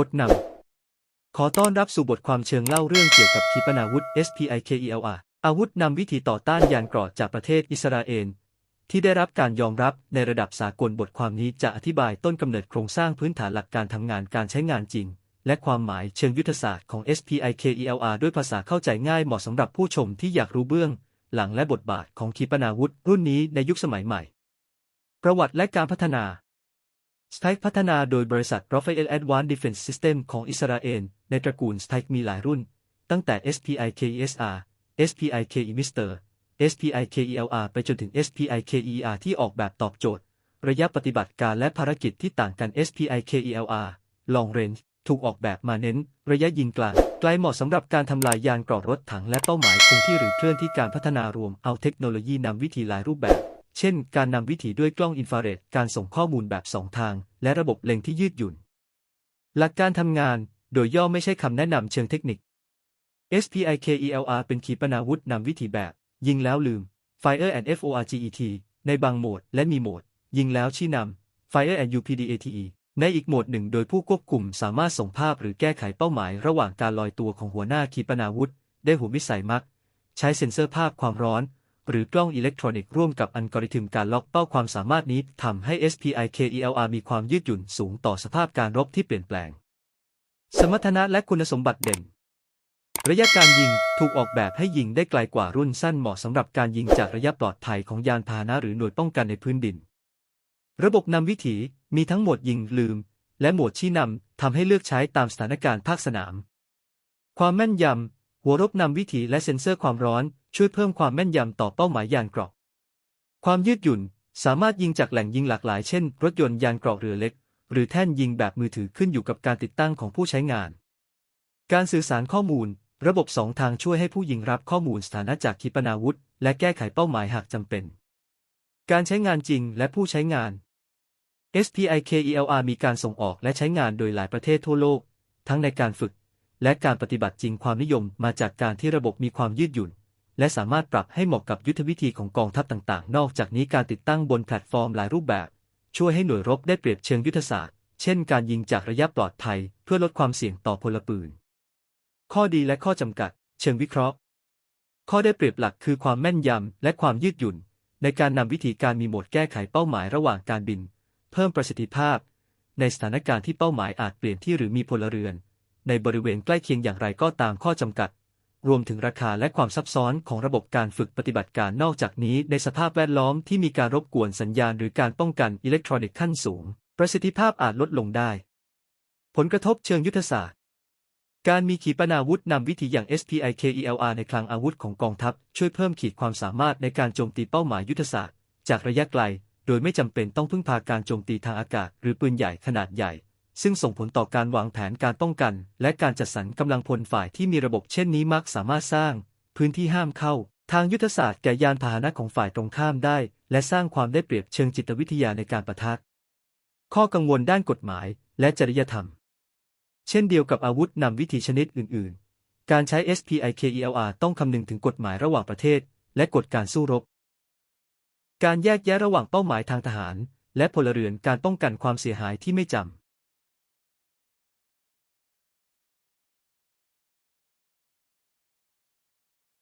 บทนำ ขอต้อนรับสู่บทความเชิงเล่าเรื่องเกี่ยวกับขีปนาวุธ SPIKELR อาวุธนำวิธีต่อต้านยานเกราะจากประเทศอิสราเอล ที่ได้รับการยอมรับในระดับสากลบทความนี้จะอธิบายต้นกำเนิดโครงสร้างพื้นฐานหลักการทำงานการใช้งานจริง และความหมายเชิงยุทธศาสตร์ของ SPIKELR ด้วยภาษาเข้าใจง่ายเหมาะสำหรับผู้ชมที่อยากรู้เบื้อง หลังและบทบาทของขีปนาวุธรุ่นนี้ในยุคสมัยใหม่ ประวัติและการพัฒนา สไทค์พัฒนาโดยบริษัท Rafael Advanced Defense System ของอิสราเอลในตระกูลสไทค์มีหลายรุ่น ตั้งแต่ SPIKESR SPIKEMISTER SPIKELR ไปจนถึง SPIKER ที่ออกแบบตอบโจทย์ ระยะปฏิบัติการและภารกิจที่ต่างกัน SPIKELR Long Range ถูกออกแบบมาเน้น ระยะยิงกลางไกลเหมาะสำหรับการทำลายยานเกราะรถถังและเป้าหมายคงที่หรือเคลื่อนที่การพัฒนารวมเอาเทคโนโลยีนำวิธีหลายรูปแบบ เช่น การนำวิถีด้วยกล้องอินฟราเรด การส่งข้อมูลแบบสองทาง และระบบเล็งที่ยืดหยุ่น หลักการทำงาน โดยย่อไม่ใช่คำแนะนำเชิงเทคนิค SPIKELR เป็นขีปนาวุธนำวิถีแบบ ยิงแล้วลืม Fire and FORGET ในบางโหมด และมีโหมด ยิงแล้วชี้นำ Fire and UPDATE ในอีกโหมดหนึ่งโดยผู้ควบคุมสามารถส่งภาพหรือแก้ไขเป้าหมายระหว่างการลอยตัวของหัวหน้าขีปนาวุธ ได้หัววิสัยมัก ใช้เซ็นเซอร์ภาพความร้อน หรือกล้องอิเล็กทรอนิกส์ร่วมกับอัลกอริทึมการล็อกเป้าความสามารถนี้ทำให้ SPIKELR มีความยืดหยุ่นสูงต่อสภาพการรบที่เปลี่ยนแปลง สมรรถนะและคุณสมบัติเด่น ระยะการยิงถูกออกแบบให้ยิงได้ไกลกว่ารุ่นสั้นเหมาะสำหรับการยิงจากระยะปลอดภัยของยานพาหนะหรือหน่วยป้องกันในพื้นดิน ระบบนำวิถีมีทั้งโหมดยิงลืม และโหมดชี้นำทำให้เลือกใช้ตามสถานการณ์ภาคสนาม ความแม่นยำหัวรบนำวิถีและเซ็นเซอร์ความร้อน ช่วยเพิ่มความแม่นยำต่อเป้าหมายยานเกราะ ความยืดหยุ่น สามารถยิงจากแหล่งยิงหลากหลายเช่น รถยนต์ยานเกราะเรือเล็ก หรือแท่นยิงแบบมือถือขึ้นอยู่กับการติดตั้งของผู้ใช้งาน การสื่อสารข้อมูล ระบบสองทางช่วยให้ผู้ยิงรับข้อมูลสถานะจากขีปนาวุธ และแก้ไขเป้าหมายหากจำเป็น การใช้งานจริงและผู้ใช้งาน SPIKELR มีการส่งออกและใช้งานโดยหลายประเทศทั่วโลก ทั้งในการฝึก และการปฏิบัติจริงความนิยมมาจากการที่ระบบมีความยืดหยุ่น และสามารถปรับให้เหมาะกับยุทธวิธีของกองทัพต่างๆ นอกจากนี้การติดตั้งบนแพลตฟอร์มหลายรูปแบบ ช่วยให้หน่วยรบได้เปรียบเชิงยุทธศาสตร์ เช่น การยิงจากระยะปลอดภัย เพื่อลดความเสี่ยงต่อพลปืน ข้อดีและข้อจำกัด เชิงวิเคราะห์ ข้อได้เปรียบหลักคือความแม่นยำและความยืดหยุ่น ในการนำวิธีการมีโหมดแก้ไขเป้าหมายระหว่างการบิน เพิ่มประสิทธิภาพ ในสถานการณ์ที่เป้าหมายอาจเปลี่ยนที่หรือมีพลเรือน ในบริเวณใกล้เคียงอย่างไรก็ตามข้อจำกัด รวมถึงราคาและความซับซ้อนของระบบการฝึกปฏิบัติการนอกจากนี้ ในสภาพแวดล้อมที่มีการรบกวนสัญญาณหรือการป้องกันอิเล็กทรอนิกส์ขั้นสูง ประสิทธิภาพอาจลดลงได้ ผลกระทบเชิงยุทธศาสตร์ การมีขีปนาวุธนำวิธีอย่าง SPIKELR ในคลังอาวุธของกองทัพ ช่วยเพิ่มขีดความสามารถในการโจมตีเป้าหมายยุทธศาสตร์ จากระยะไกล โดยไม่จำเป็นต้องพึ่งพาการโจมตีทางอากาศ หรือปืนใหญ่ขนาดใหญ่ ซึ่งส่งผลต่อการวางแผนการป้องกัน และการจัดสรรกำลังพลฝ่ายที่มีระบบเช่นนี้มักสามารถสร้าง พื้นที่ห้ามเข้า ทางยุทธศาสตร์แก่ยานพาหนะของฝ่ายตรงข้ามได้ และสร้างความได้เปรียบเชิงจิตวิทยาในการประทะข้อกังวลด้านกฎหมาย และจริยธรรม เช่นเดียวกับอาวุธนำวิธีชนิดอื่น ๆ การใช้ SPIKELR ต้องคำนึงถึงกฎหมายระหว่างประเทศ และกฎการสู้รบ การแยกแยะระหว่างเป้าหมายทางทหาร และพลเรือนการป้องกันความเสียหายที่ไม่จำ